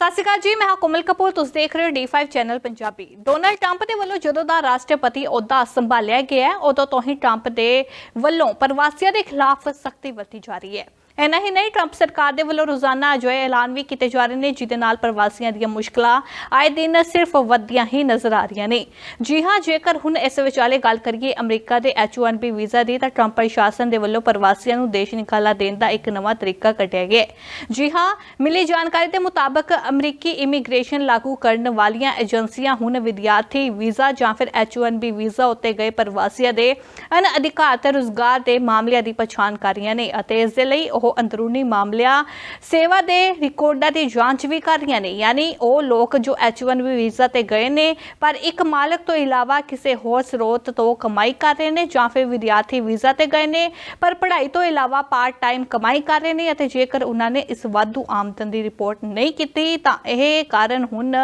ਸਤਿ ਸ਼੍ਰੀ ਅਕਾਲ ਜੀ, ਮੈਂ ਹਾਂ ਕੋਮਲ ਕਪੂਰ, ਤੁਸੀਂ ਦੇਖ ਰਹੇ ਹੋ D5 channel Punjabi. Donald Trump ਦੇ ਵੱਲੋਂ ਜਦੋਂ ਦਾ ਰਾਸ਼ਟਰਪਤੀ ਅਹੁਦਾ ਸੰਭਾਲਿਆ ਗਿਆ ਉਦੋਂ ਤੋਂ ਹੀ ਟਰੰਪ ਦੇ ਵੱਲੋਂ ਪ੍ਰਵਾਸੀਆਂ ਦੇ ਖਿਲਾਫ ਸਖਤੀ ਵਰਤੀ ਜਾ ਰਹੀ ਹੈ। ਇੰਨਾ ਹੀ ਨਹੀਂ ਟਰੰਪ ਸਰਕਾਰ ਦੇ ਵੱਲੋਂ ਰੋਜ਼ਾਨਾ ਅਜਿਹੇ ਐਲਾਨ ਵੀ ਕੀਤੇ ਜਾ ਰਹੇ ਨੇ, ਜਿਹਦੇ ਨਾਲ ਪ੍ਰਵਾਸੀਆਂ ਦੀਆਂ ਮੁਸ਼ਕਲਾਂ ਆਏ ਦਿਨ ਸਿਰਫ ਵੱਧਦੀਆਂ ਹੀ ਨਜ਼ਰ ਆ ਰਹੀਆਂ ਨੇ। ਜੀ ਹਾਂ, ਜੇਕਰ ਹੁਣ ਇਸ ਵਿਚਾਲੇ ਗੱਲ ਕਰੀਏ ਅਮਰੀਕਾ ਦੇ H1B ਵੀਜ਼ਾ ਦੀ, ਤਾਂ ਟਰੰਪ ਪ੍ਰਸ਼ਾਸਨ ਦੇ ਵੱਲੋਂ ਪ੍ਰਵਾਸੀਆਂ ਨੂੰ ਦੇਸ਼ ਨਿਕਾਲਾ ਦੇਣ ਦਾ ਇੱਕ ਨਵਾਂ ਤਰੀਕਾ ਕੱਢਿਆ ਗਿਆ ਜੀ ਹਾਂ, ਮਿਲੀ ਜਾਣਕਾਰੀ ਦੇ ਮੁਤਾਬਕ ਅਮਰੀਕੀ ਇਮੀਗ੍ਰੇਸ਼ਨ ਲਾਗੂ ਕਰਨ ਵਾਲੀਆਂ ਏਜੰਸੀਆਂ ਹੁਣ ਵਿਦਿਆਰਥੀ ਵੀਜ਼ਾ ਜਾਂ ਫਿਰ H1B ਵੀਜ਼ਾ ਉੱਤੇ ਗਏ ਪ੍ਰਵਾਸੀਆਂ ਦੇ ਅਨਅਧਿਕਾਰਤ ਰੁਜ਼ਗਾਰ ਦੇ ਮਾਮਲਿਆਂ ਦੀ ਪਛਾਣ ਕਰ ਰਹੀਆਂ ਨੇ ਅਤੇ ਇਸ ਦੇ ਲਈ ਉਹ ਅੰਦਰੂਨੀ ਮਾਮਲਿਆਂ, ਸੇਵਾ ਦੇ ਰਿਕਾਰਡਾਂ ਦੀ ਜਾਂਚ ਵੀ ਕਰ ਰਹੀਆਂ ਨੇ। ਯਾਨੀ ਉਹ ਲੋਕ ਜੋ H1B ਵੀਜ਼ਾ ਤੇ ਗਏ ਨੇ, ਪਰ ਇੱਕ ਮਾਲਕ ਤੋਂ ਇਲਾਵਾ ਕਿਸੇ ਹੋਰ ਸਰੋਤ ਤੋਂ ਕਮਾਈ ਕਰ ਰਹੇ ਨੇ ਜਾਂ ਫਿਰ ਵਿਦਿਆਰਥੀ ਵੀਜ਼ਾ ਤੇ ਗਏ ਨੇ, ਪਰ ਪੜ੍ਹਾਈ ਤੋਂ ਇਲਾਵਾ ਪਾਰਟ ਟਾਈਮ ਕਮਾਈ ਕਰ ਰਹੇ ਨੇ ਅਤੇ ਜੇਕਰ ਉਹਨਾਂ ਨੇ ਇਸ ਵਾਧੂ ਆਮਦਨ ਦੀ ਰਿਪੋਰਟ ਨਹੀਂ ਕੀਤੀ, ਤਾਂ ਇਹ ਕਾਰਨ ਹੁਣ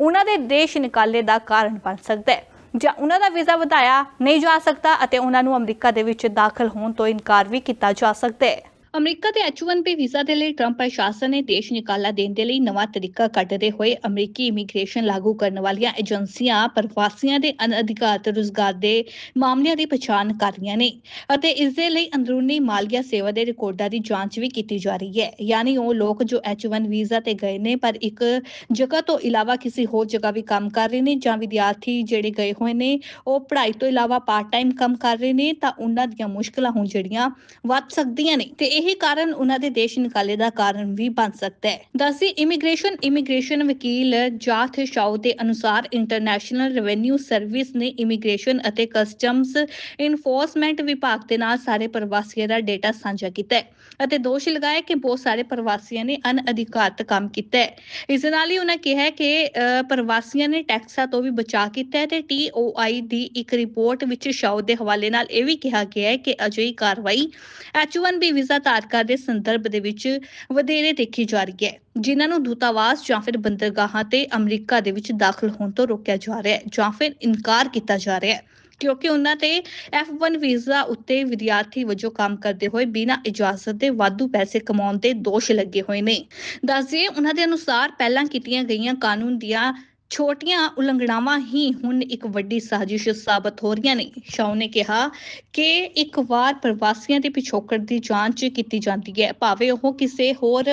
ਉਹਨਾਂ ਦੇ ਦੇਸ਼ ਨਿਕਾਲੇ ਦਾ ਕਾਰਨ ਬਣ ਸਕਦਾ ਹੈ। ਜਾਂ ਉਹਨਾਂ ਦਾ ਵੀਜ਼ਾ ਵਧਾਇਆ ਨਹੀਂ ਜਾ ਸਕਦਾ ਅਤੇ ਉਹਨਾਂ ਨੂੰ ਅਮਰੀਕਾ ਦੇ ਵਿੱਚ ਦਾਖਲ ਹੋਣ ਤੋਂ ਇਨਕਾਰ ਵੀ ਕੀਤਾ ਜਾ ਸਕਦਾ ਹੈ। ਅਮਰੀਕਾ ਤੇ H1B ਵੀਜ਼ਾ ਦੇ ਲਈ ਟਰੰਪ ਪ੍ਰਸ਼ਾਸਨ ਨੇ ਦੇਸ਼ ਨਿਕਾਲਾ ਦੇਣ ਦੇ ਲਈ ਨਵਾਂ ਤਰੀਕਾ ਕੱਢਦੇ ਹੋਏ ਅਮਰੀਕੀ ਇਮੀਗ੍ਰੇਸ਼ਨ ਲਾਗੂ ਕਰਨ ਵਾਲੀਆਂ ਏਜੰਸੀਆਂ ਪ੍ਰਵਾਸੀਆਂ ਦੇ ਅਨਅਧਿਕਾਰਤ ਰੁਜ਼ਗਾਰ ਦੇ ਮਾਮਲਿਆਂ ਦੀ ਪਛਾਣ ਕਰ ਰਹੀਆਂ ਨੇ ਅਤੇ ਇਸ ਦੇ ਲਈ ਅੰਦਰੂਨੀ ਮਾਲੀਆ ਸੇਵਾ ਦੇ ਰਿਕਾਰਡਾਂ ਦੀ ਜਾਂਚ ਵੀ ਕੀਤੀ ਜਾ ਰਹੀ ਹੈ। ਯਾਨੀ ਉਹ ਲੋਕ ਜੋ H1 ਵੀਜ਼ਾ ਤੇ ਗਏ ਨੇ ਪਰ ਇੱਕ ਜਗ੍ਹਾ ਤੋਂ ਇਲਾਵਾ ਕਿਸੇ ਹੋਰ ਜਗ੍ਹਾ ਵੀ ਕੰਮ ਕਰ ਰਹੇ ਨੇ ਜਾਂ ਵਿਦਿਆਰਥੀ ਜਿਹੜੇ ਗਏ ਹੋਏ ਨੇ, ਉਹ ਪੜ੍ਹਾਈ ਤੋਂ ਇਲਾਵਾ ਪਾਰਟ ਟਾਈਮ ਕੰਮ ਕਰ ਰਹੇ ਨੇ ਤਾਂ ਉਹਨਾਂ ਦੀਆਂ ਮੁਸ਼ਕਲਾਂ ਹੁਣ ਜਿਹੜੀਆਂ ਵੱਧ ਸਕਦੀਆਂ ਨੇ। ਤੇ ਇਹ ਕਾਰਨ ਉਹਨਾਂ ਦੇ ਦੇਸ਼ ਨਿਕਾਲੇ ਦਾ ਕਾਰਨ ਵੀ ਬਣ ਸਕਦਾ ਹੈ। ਦੱਸੀ ਇਮੀਗ੍ਰੇਸ਼ਨ ਇਮੀਗ੍ਰੇਸ਼ਨ ਵਕੀਲ ਜਾਥ ਸ਼ਾਉ ਦੇ ਅਨੁਸਾਰ ਇੰਟਰਨੈਸ਼ਨਲ ਰੈਵਨਿਊ ਸਰਵਿਸ ਨੇ ਇਮੀਗ੍ਰੇਸ਼ਨ ਅਤੇ ਕਸਟਮਸ ਇਨਫੋਰਸਮੈਂਟ ਵਿਭਾਗ ਦੇ ਨਾਲ ਸਾਰੇ ਪ੍ਰਵਾਸੀਆਂ ਦਾ ਡੇਟਾ ਸਾਂਝਾ ਕੀਤਾ ਹੈ ਅਤੇ ਦੋਸ਼ ਲਗਾਇਆ ਕਿ ਬਹੁਤ ਸਾਰੇ ਪ੍ਰਵਾਸੀਆਂ ਨੇ ਅਨਅਧਿਕਾਰਤ ਕੰਮ ਕੀਤਾ ਹੈ। ਇਸ ਨਾਲ ਹੀ ਉਹਨਾਂ ਕਿਹਾ ਕਿ ਪ੍ਰਵਾਸੀਆਂ ਨੇ ਟੈਕਸਾਂ ਤੋਂ ਵੀ ਬਚਾਅ ਕੀਤਾ ਹੈ ਤੇ ਟੀਓਆਈ ਦੀ ਇੱਕ ਰਿਪੋਰਟ ਵਿੱਚ ਸ਼ਾਉ ਦੇ ਹਵਾਲੇ ਨਾਲ ਇਹ ਵੀ ਕਿਹਾ ਗਿਆ ਹੈ ਕਿ ਅਜਿਹੀ ਕਾਰਵਾਈ H1B ਵੀਜ਼ਾ ਧਾਰਕਾਂ ਦੇ ਸੰਦਰਭ ਦੇ ਵਿੱਚ ਵਧੇਰੇ ਦੇਖੀ ਜਾ ਰਹੀ ਹੈ, ਜਿਨ੍ਹਾਂ ਨੂੰ ਦੂਤਾਵਾਸ ਜਾਂ ਫਿਰ ਬੰਦਰਗਾਹਾਂ ਤੇ ਅਮਰੀਕਾ ਦੇ ਵਿੱਚ ਦਾਖਲ ਹੋਣ ਤੋਂ ਰੋਕਿਆ ਜਾ ਰਿਹਾ ਹੈ ਜਾਂ ਫਿਰ ਇਨਕਾਰ ਕੀਤਾ ਜਾ ਰਿਹਾ ਹੈ, ਕਿਉਂਕਿ ਉਹਨਾਂ ਤੇ F1 ਵੀਜ਼ਾ ਉੱਤੇ ਵਿਦਿਆਰਥੀ ਵਜੋਂ ਕੰਮ ਕਰਦੇ ਹੋਏ ਬਿਨਾਂ ਇਜਾਜ਼ਤ ਦੇ ਵਾਧੂ ਪੈਸੇ ਕਮਾਉਣ ਦੇ ਦੋਸ਼ ਲੱਗੇ ਹੋਏ ਨੇ। ਦੱਸਦੇ ਉਹਨਾਂ ਦੇ ਅਨੁਸਾਰ ਪਹਿਲਾਂ ਕੀਤੀਆਂ ਗਈਆਂ ਕਾਨੂੰਨ ਦੀਆਂ ਛੋਟੀਆਂ ਉਲੰਘਣਾਵਾਂ ਹੀ ਹੁਣ ਇੱਕ ਵੱਡੀ ਸਾਜ਼ਿਸ਼ ਸਾਬਤ ਹੋ ਰਹੀਆਂ ਨੇ। ਸ਼ਾਉ ਨੇ ਕਿਹਾ ਕਿ ਇੱਕ ਵਾਰ ਪ੍ਰਵਾਸੀਆਂ ਦੇ ਪਿਛੋਕੜ ਦੀ ਜਾਂਚ ਕੀਤੀ ਜਾਂਦੀ ਹੈ। ਭਾਵੇਂ ਉਹ ਕਿਸੇ ਹੋਰ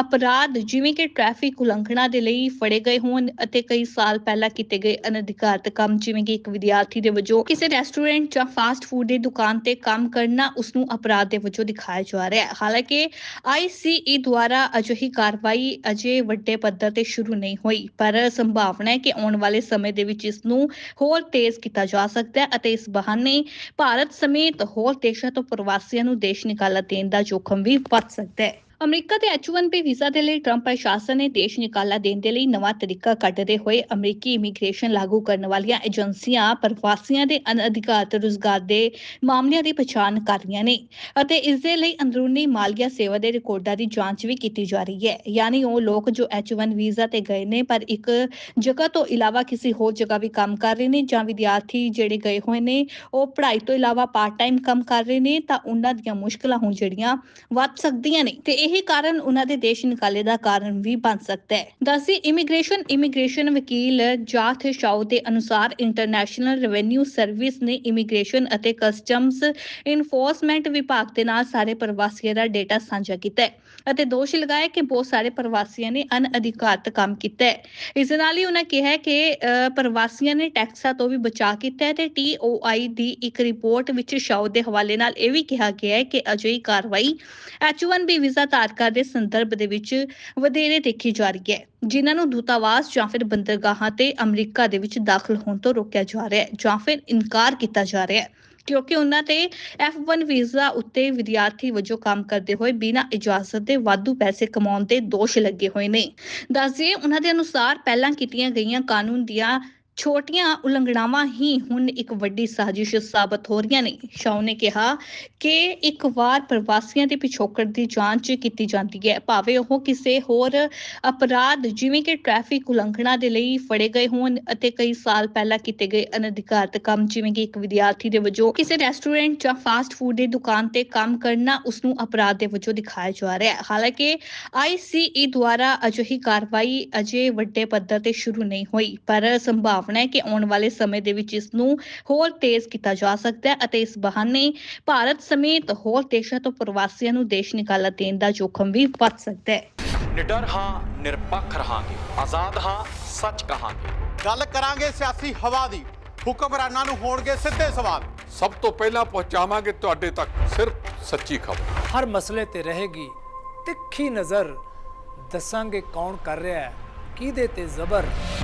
ਅਪਰਾਧ, ਜਿਵੇਂ ਕਿ ਟ੍ਰੈਫਿਕ ਉਲੰਘਣਾ ਦੇ ਲਈ ਫੜੇ ਗਏ ਹੋਣ ਅਤੇ ਕਈ ਸਾਲ ਪਹਿਲਾਂ ਕੀਤੇ ਗਏ ਅਨਧਿਕਾਰਤ ਕੰਮ, ਜਿਵੇਂ ਕਿ ਇੱਕ ਵਿਦਿਆਰਥੀ ਦੇ ਵਜੋਂ ਕਿਸੇ ਰੈਸਟੋਰੈਂਟ ਜਾਂ ਫਾਸਟ ਫੂਡ ਦੀ ਦੁਕਾਨ ਤੇ ਕੰਮ ਕਰਨਾ ਉਸ ਨੂੰ ਅਪਰਾਧ ਦੇ ਵਜੋਂ ਦਿਖਾਇਆ ਜਾ ਰਿਹਾ ਹੈ। ਹਾਲਾਂਕਿ ਆਈਸੀਈ ਦੁਆਰਾ ਅਜਿਹੀ ਕਾਰਵਾਈ ਅਜੇ ਵੱਡੇ ਪੱਧਰ ਤੇ ਸ਼ੁਰੂ ਨਹੀਂ ਹੋਈ, ਪਰ ਸੰਭਾਵਨਾ ਹੈ ਕਿ ਆਉਣ ਵਾਲੇ ਸਮੇਂ ਦੇ ਵਿੱਚ ਇਸ ਨੂੰ ਹੋਰ ਤੇਜ਼ ਕੀਤਾ ਜਾ ਸਕਦਾ ਹੈ ਅਤੇ ਇਸ ਬਹਾਨੇ ਭਾਰਤ ਸਮੇਤ ਹੋਰ ਦੇਸ਼ਾਂ ਤੋਂ ਪ੍ਰਵਾਸੀਆਂ ਨੂੰ ਦੇਸ਼ ਨਿਕਾਲਾ ਦੇਣ ਦਾ ਜੋਖਮ ਵੀ ਵੱਧ ਸਕਦਾ ਹੈ। ਅਮਰੀਕਾ ਦੇ H1B ਵੀਜ਼ਾ ਦੇ ਲਈ ਟਰੰਪ ਪ੍ਰਸ਼ਾਸਨ ਨੇ ਦੇਸ਼ ਨਿਕਾਲਾ ਦੇਣ ਦੇ ਲਈ ਨਵਾਂ ਤਰੀਕਾ ਕੱਢਦੇ ਹੋਏ ਅਮਰੀਕੀ ਇਮੀਗ੍ਰੇਸ਼ਨ ਲਾਗੂ ਕਰਨ ਵਾਲੀਆਂ ਏਜੰਸੀਆਂ, ਪ੍ਰਵਾਸੀਆਂ ਦੇ ਅਨਅਧਿਕਾਰਤ ਰੁਜ਼ਗਾਰ ਦੇ ਮਾਮਲਿਆਂ ਦੀ ਪਛਾਣ ਕਰ ਰਹੀਆਂ ਨੇ ਅਤੇ ਇਸ ਦੇ ਲਈ ਅੰਦਰੂਨੀ ਮਾਲੀਆ ਸੇਵਾ ਦੇ ਰਿਕਾਰਡਾਂ ਦੀ ਜਾਂਚ ਵੀ ਕੀਤੀ ਜਾ ਰਹੀ ਹੈ। ਯਾਨੀ ਉਹ ਲੋਕ ਜੋ H1 ਵੀਜ਼ਾ ਤੇ ਗਏ ਨੇ ਪਰ ਇੱਕ ਜਗ੍ਹਾ ਤੋਂ ਇਲਾਵਾ ਕਿਸੇ ਹੋਰ ਜਗ੍ਹਾ ਵੀ ਕੰਮ ਕਰ ਰਹੇ ਨੇ ਜਾਂ ਵਿਦਿਆਰਥੀ ਜਿਹੜੇ ਗਏ ਹੋਏ ਨੇ, ਉਹ ਪੜ੍ਹਾਈ ਤੋਂ ਇਲਾਵਾ ਪਾਰਟ ਟਾਈਮ ਕੰਮ ਕਰ ਰਹੇ ਨੇ ਤਾਂ ਉਹਨਾਂ ਦੀਆਂ ਮੁਸ਼ਕਲਾਂ ਹੁਣ ਜਿਹੜੀਆਂ ਵੱਧ ਸਕਦੀਆਂ ਨੇ। ਤੇ ਇਹ ਕਾਰਨ ਉਹਨਾਂ ਦੇ ਦੇਸ਼ ਨਿਕਾਲੇ ਦਾ ਕਾਰਨ ਵੀ ਬਣ ਸਕਦਾ ਹੈ। ਦੱਸੀ ਇਮੀਗ੍ਰੇਸ਼ਨ ਇਮੀਗ੍ਰੇਸ਼ਨ ਵਕੀਲ ਜਾਥ ਸ਼ਾਉ ਦੇ ਅਨੁਸਾਰ ਇੰਟਰਨੈਸ਼ਨਲ ਰੈਵਨਿਊ ਸਰਵਿਸ ਨੇ ਇਮੀਗ੍ਰੇਸ਼ਨ ਅਤੇ ਕਸਟਮਸ ਇਨਫੋਰਸਮੈਂਟ ਵਿਭਾਗ ਦੇ ਨਾਲ ਸਾਰੇ ਪ੍ਰਵਾਸੀਆਂ ਦਾ ਡੇਟਾ ਸਾਂਝਾ ਕੀਤਾ ਹੈ ਅਤੇ ਦੋਸ਼ ਲਗਾਇਆ ਕਿ ਬਹੁਤ ਸਾਰੇ ਪ੍ਰਵਾਸੀਆਂ ਨੇ ਅਨਅਧਿਕਾਰਤ ਕੰਮ ਕੀਤਾ ਹੈ। ਇਸ ਨਾਲ ਹੀ ਉਹਨਾਂ ਕਿਹਾ ਕਿ ਪ੍ਰਵਾਸੀਆਂ ਨੇ ਟੈਕਸਾਂ ਤੋਂ ਵੀ ਬਚਾਅ ਕੀਤਾ ਹੈ ਤੇ ਟੀਓਆਈ ਦੀ ਇੱਕ ਰਿਪੋਰਟ ਵਿੱਚ ਸ਼ਾਉ ਦੇ ਹਵਾਲੇ ਨਾਲ ਇਹ ਵੀ ਕਿਹਾ ਗਿਆ ਹੈ ਕਿ ਅਜਿਹੀ ਕਾਰਵਾਈ H1B ਵੀਜ਼ਾ ਧਾਰਕਾਂ ਦੇ ਸੰਦਰਭ ਦੇ ਵਿੱਚ ਵਧੇਰੇ ਦੇਖੀ ਜਾ ਰਹੀ ਹੈ, ਜਿਨ੍ਹਾਂ ਨੂੰ ਦੂਤਾਵਾਸ ਜਾਂ ਫਿਰ ਬੰਦਰਗਾਹਾਂ ਤੇ ਅਮਰੀਕਾ ਦੇ ਵਿੱਚ ਦਾਖਲ ਹੋਣ ਤੋਂ ਰੋਕਿਆ ਜਾ ਰਿਹਾ ਹੈ ਜਾਂ ਫਿਰ ਇਨਕਾਰ ਕੀਤਾ ਜਾ ਰਿਹਾ ਹੈ, ਕਿਉਂਕਿ ਉਹਨਾਂ ਤੇ F1 ਵੀਜ਼ਾ ਉੱਤੇ ਵਿਦਿਆਰਥੀ ਵਜੋਂ ਕੰਮ ਕਰਦੇ ਹੋਏ ਬਿਨਾਂ ਇਜਾਜ਼ਤ ਦੇ ਵਾਧੂ ਪੈਸੇ ਕਮਾਉਣ ਦੇ ਦੋਸ਼ ਲੱਗੇ ਹੋਏ ਨੇ। ਦੱਸਦੇ ਉਹਨਾਂ ਦੇ ਅਨੁਸਾਰ ਪਹਿਲਾਂ ਕੀਤੀਆਂ ਗਈਆਂ ਕਾਨੂੰਨ ਦੀਆਂ ਛੋਟੀਆਂ ਉਲੰਘਣਾਵਾਂ ਹੀ ਹੁਣ ਇੱਕ ਵੱਡੀ ਸਾਜ਼ਿਸ਼ ਸਾਬਤ ਹੋ ਰਹੀਆਂ ਨੇ। ਸ਼ਾਹ ਨੇ ਕਿਹਾ ਕਿ ਇੱਕ ਵਾਰ ਪ੍ਰਵਾਸੀਆਂ ਦੇ ਪਿਛੋਕੜ ਦੀ ਜਾਂਚ ਕੀਤੀ ਜਾਂਦੀ ਹੈ। ਭਾਵੇਂ ਉਹ ਕਿਸੇ ਹੋਰ ਅਪਰਾਧ, ਜਿਵੇਂ ਕਿ ਟ੍ਰੈਫਿਕ ਉਲੰਘਣਾ ਦੇ ਲਈ ਫੜੇ ਗਏ ਹੋਣ ਅਤੇ ਕਈ ਸਾਲ ਪਹਿਲਾਂ ਕੀਤੇ ਗਏ ਅਨਧਿਕਾਰਤ ਕੰਮ, ਜਿਵੇਂ ਕਿ ਇੱਕ ਵਿਦਿਆਰਥੀ ਦੇ ਵਜੋਂ ਕਿਸੇ ਰੈਸਟੋਰੈਂਟ ਜਾਂ ਫਾਸਟ ਫੂਡ ਦੀ ਦੁਕਾਨ ਤੇ ਕੰਮ ਕਰਨਾ ਉਸ ਨੂੰ ਅਪਰਾਧ ਦੇ ਵਜੋਂ ਦਿਖਾਇਆ ਜਾ ਰਿਹਾ ਹੈ। ਹਾਲਾਂਕਿ ਆਈਸੀਈ ਦੁਆਰਾ ਅਜਿਹੀ ਕਾਰਵਾਈ ਅਜੇ ਵੱਡੇ ਪੱਧਰ ਤੇ ਸ਼ੁਰੂ ਨਹੀਂ ਹੋਈ, ਪਰ ਸੰਭਾਵਨਾ ਹੈ ਕਿ ਆਉਣ ਵਾਲੇ ਸਮੇਂ ਦੇ ਵਿੱਚ ਇਸ ਨੂੰ ਹੋਰ ਤੇਜ਼ ਕੀਤਾ ਜਾ ਸਕਦਾ ਹੈ ਅਤੇ ਇਸ ਬਹਾਨੇ ਭਾਰਤ ਸਮੇਤ ਹੋਰ ਦੇਸ਼ਾਂ ਤੋਂ ਪ੍ਰਵਾਸੀਆਂ ਨੂੰ ਦੇਸ਼ ਨਿਕਾਲਾ ਦੇਣ ਦਾ ਜੋਖਮ ਵੀ ਵੱਧ ਸਕਦਾ ਹੈ। ਨਿਡਰ ਹਾਂ ਨਿਰਪੱਖ ਰਹਾਂਗੇ। ਆਜ਼ਾਦ ਹਾਂ ਸੱਚ ਕਹਾਂਗੇ। ਗੱਲ ਕਰਾਂਗੇ ਸਿਆਸੀ ਹਵਾ ਦੀ। ਹੁਕਮਰਾਨਾਂ ਨੂੰ ਹੋਣਗੇ ਸਿੱਧੇ ਸਵਾਲ। ਸਭ ਤੋਂ ਪਹਿਲਾਂ ਪਹੁੰਚਾਵਾਂਗੇ ਤੁਹਾਡੇ ਤੱਕ ਸਿਰਫ ਸੱਚੀ ਖਬਰ। ਹਰ ਮਸਲੇ ਤੇ ਰਹੇਗੀ ਤਿੱਖੀ ਨਜ਼ਰ। ਦੱਸਾਂਗੇ ਕੌਣ ਕਰ ਰਿਹਾ ਹੈ ਕਿਹਦੇ ਤੇ ਜ਼ਬਰ।